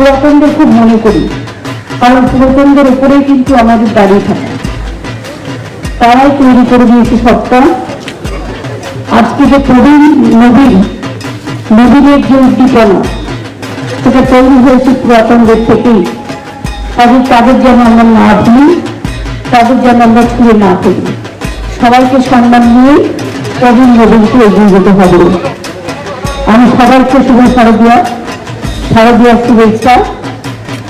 পুরাতনদের খুব মনে করি। কারণ পুরাতনদের উপরেই কিন্তু আমাদের দাঁড়িয়ে থাকে। তারাই তৈরি করে দিয়েছে সবটা। আজকে যে প্রবীণ নবীন নবীনের যে উদ্দীপনা, সেটা তৈরি হয়েছে পুরাতনদের থেকেই। তাদের তাদের যেন আমরা না ভুলি, তাদের যেন আমরা ছুঁড়ে না করি। সবাইকে সম্মান নিয়ে প্রবীণ নবীনকে এগিয়ে যেতে হবে। আমি সবাইকে শুভ শারদীয়া শারদীয়ার শুভেচ্ছা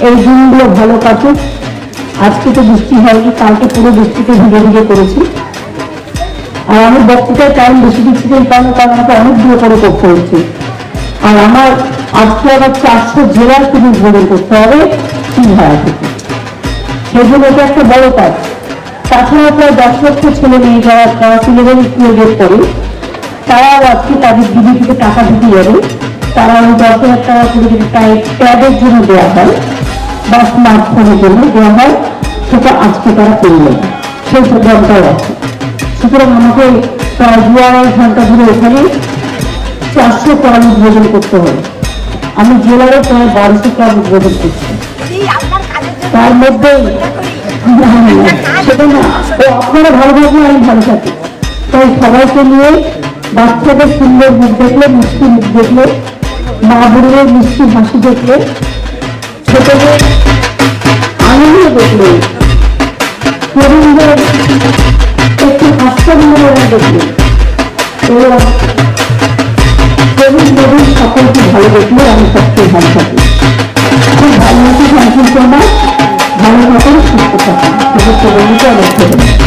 এই দিনগুলো ভালো কাটুক। আজকে তো বৃষ্টি হয়নি, কালকে পুরো বৃষ্টিতে ভিজে ভিজে করেছি আর আমি বক্তৃতায় টাইম বেশি দিচ্ছি এই কারণে কারণ আমাকে অনেক দূরে করে করতে হচ্ছে আর আমার আজকে আবার চারশো জেলার থেকে উদ্বোধন করতে হবে সিংহারা থেকে। সেজন্য এটা একটা বড় কাজ। তাছাড়া প্রায় দশ লক্ষ ছেলে মেয়ে যারা ইলেভেন টুয়েলভের পরে তারাও আজকে তাদের দিদি থেকে টাকা দিতে যাবে টাকা ট্যাবের জন্য দেওয়া হয় বা স্মার্টফোনের জন্য দেওয়া হয় সেটা আজকে তারা যাবে সেই প্রোগ্রামটাও আছে। সুতরাং আমাকে প্রায় দু আড়াই ঘণ্টা ধরে এখানে চারশো উদ্বোধন করতে হবে আমি জেলারও প্রায় বারোশো ক্লাব উদ্বোধন করছি। তার না, সেটা না ও আপনারা ভালো থাকলে আমি ভালো থাকি তাই সবাইকে নিয়ে বাচ্চাদের সুন্দর মুখ দেখলে মিষ্টি মুখ দেখলে মা বোনের মিষ্টি হাসি দেখলে ছোটদের আনন্দ দেখলে তরুণদের একটু হাস্যমনোরণা দেখলে। এবং তরুণ তরুণ সকলকে ভালো দেখলে আমি সবচেয়ে ভালো থাকি। খুব ভালো মতো আমার ভালো থাকুন, সুস্থ থাকুন। শুভেচ্ছা বন্ধুকে অবশ্যই